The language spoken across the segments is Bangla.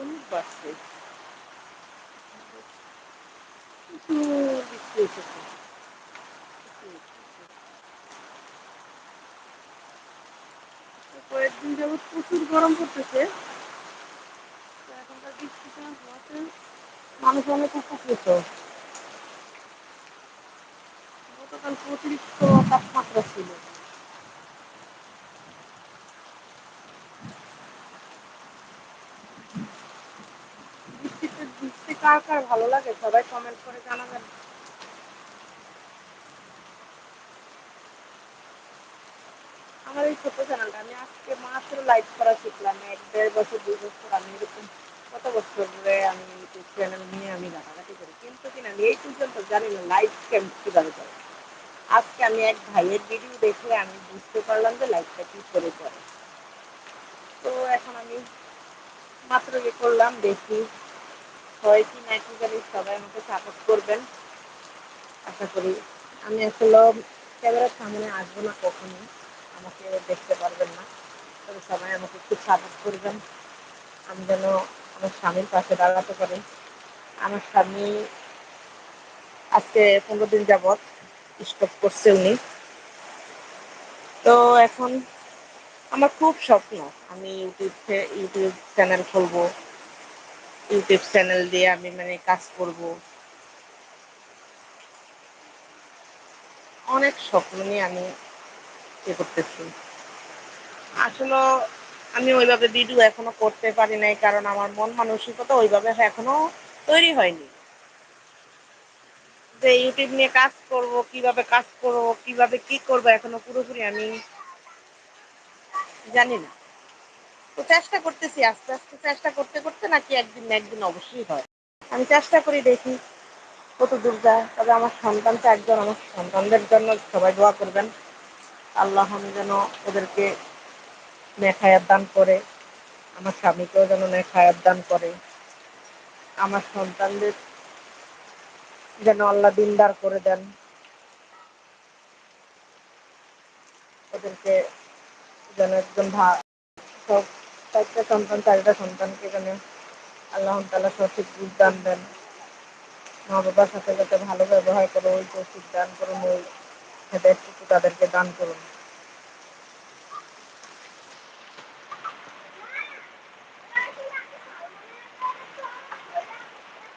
অনেক বাড়ছে কয়েকদিন যাবৎ প্রচুর গরম পড়তেছে এখনকার হওয়াতে মানুষ অনেক উপকৃত গতকাল অতিরিক্ত তাপমাত্রা ছিল বৃষ্টিতে বৃষ্টি কার কার ভালো লাগে? সবাই কমেন্ট করে জানাবেন। আমার এই ছোট চ্যানেলটা আমি আজকে মাত্র লাইভ করা শিখলাম। এক, দেড় বছর, দুই বছর, আমি এরকম কত বছর ধরে আমি ইউটিউব চ্যানেল নিয়ে আমি ঘাটাঘাটি করি? কিন্তু কিনা আমি এই পর্যন্ত জানি না লাইভ কেম কীভাবে করে। আজকে আমি এক ভাইয়ের ভিডিও দেখে আমি বুঝতে পারলাম যে লাইভটা কী করে করে। তো এখন আমি মাত্র ইয়ে করলাম, দেখি হয় কি না কি জানি সবাই আমাকে সাপোর্ট করবেন। আশা করি আমি আসলে ক্যামেরার সামনে আসব না কখনো আমাকে দেখতে পারবেন না। তবে সবাই আমাকে একটু সাপোর্ট করবেন। আমি যেন আমার স্বামীর পাশে দাঁড়াতে পারি। আমার স্বামী আজকে পনেরো দিন যাবৎ স্টপ করছে উনি। তো এখন আমার খুব স্বপ্ন আমি ইউটিউব ইউটিউব চ্যানেল খুলবো। ইউটিউব চ্যানেল দিয়ে আমি মানে কাজ করব। অনেক স্বপ্ন নিয়ে আমি ইয়ে করতেছি। আসলে আমি ওইভাবে ভিডিও এখনও করতে পারি নাই, কারণ আমার মন মানসিকতা ওইভাবে এখনও তৈরি হয়নি। যে ইউটিউব নিয়ে কাজ করব, কীভাবে কাজ করব, কীভাবে কি করব এখনও পুরোপুরি আমি জানি না। তো চেষ্টা করতেছি, আস্তে আস্তে চেষ্টা করতে করতে নাকি একদিন না একদিন অবশ্যই হয়। আমি চেষ্টা করি দেখি কত দূর যায়, তবে আমার সন্তান তো একজন, আমার সন্তানদের জন্য সবাই দোয়া করবেন। আল্লাহ যেন ওদেরকে নেখায়াত দান করে, আমার স্বামীকেও যেন নেখায়াত দান করে, আমার সন্তানদের যেন আল্লাহ দিনদার করে দেন, ওদেরকে যেন একজন ভা চারটা সন্তান, চারটা সন্তানকে যেন আল্লাহ তালা সঠিক বুঝ দান দেন। মা বাবার সাথে যাতে ভালো ব্যবহার করো, ওই তৌফিক দান করুন, ওই হেদায়তটুকু তাদেরকে দান করুন।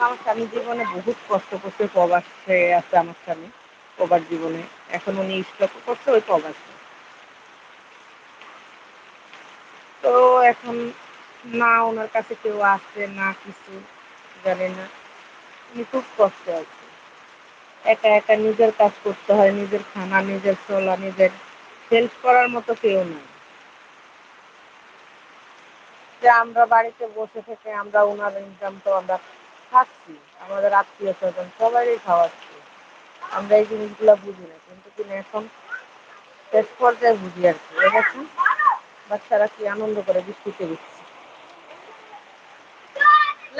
আমার স্বামী জীবনে বহুত কষ্ট করছে, প্রবাসে আছে আমার স্বামী, প্রবাস জীবনে। এখন উনি স্টপ করছে, ওই প্রবাসে। এখন না ওনার কাছে কেউ আসে, না কিছু, জানি না। উনি খুব কষ্টে আছে। একা একা নিজের কাজ করতে হয়, নিজের খানা, নিজের চলা, নিজের হেল্প করার মতো কেউ নেই। যে আমরা বাড়িতে বসে থেকে আমরা ওনার ইনকাম তো আমরা খাচ্ছি, আমাদের আত্মীয় স্বজন সবারই খাওয়াচ্ছি। আমরা এই জিনিসগুলো বুঝি না, কিন্তু কিনা এখন শেষ পর্যায়ে বুঝি আর কি। দেখেন বাচ্চারা কি আনন্দ করে বৃষ্টিতে দিচ্ছে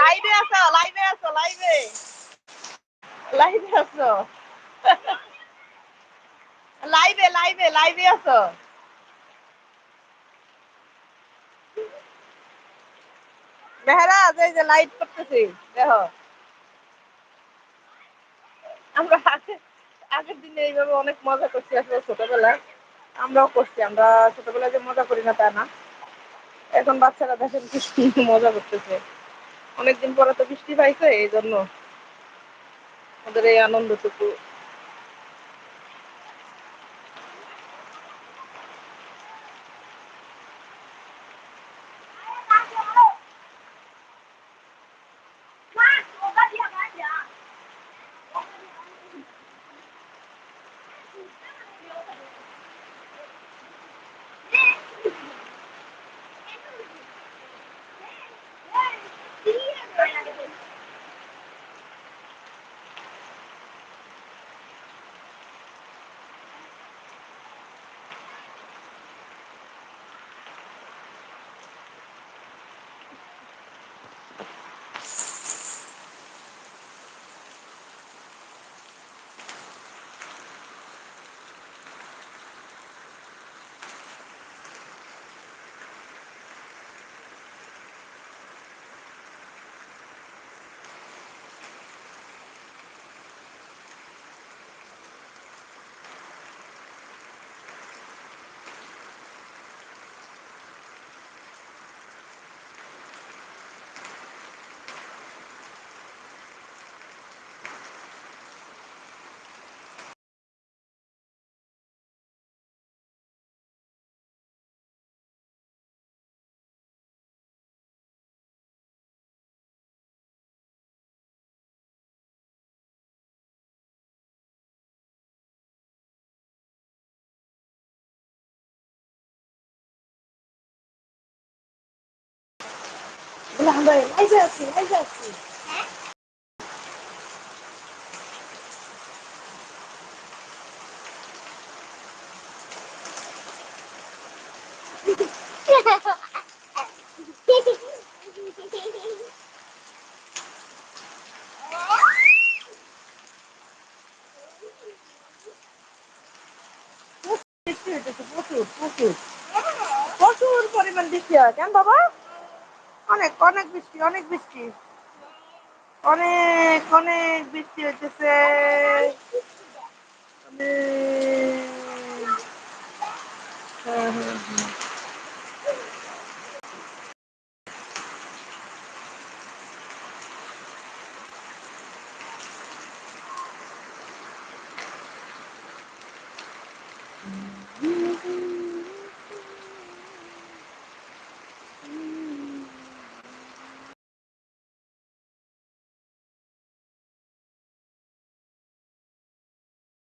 লাইভে আসো লাইভে আসো লাইভে লাইভে আসো লাইভে লাইভে লাইভে এই যে করতেছি আমরা আগের দিনে এইভাবে অনেক মজা করছি আসলে ছোটবেলায়। আমরাও করছি, আমরা ছোটবেলায় যে মজা করি না তা না। এখন বাচ্চারা দেখেন মজা করতেছে। অনেকদিন পরে তো বৃষ্টি পাইছে এই জন্য ওদের এই আনন্দটুকু আমরা লাইভে আছি লাইভে আছি। বৃষ্টি হইতেছে প্রচুর। প্রচুর প্রচুর কেন বাবা? অনেক অনেক বৃষ্টি অনেক বৃষ্টি। অনেক অনেক বৃষ্টি হইতেছে। হ্যাঁ হ্যাঁ হ্যাঁ।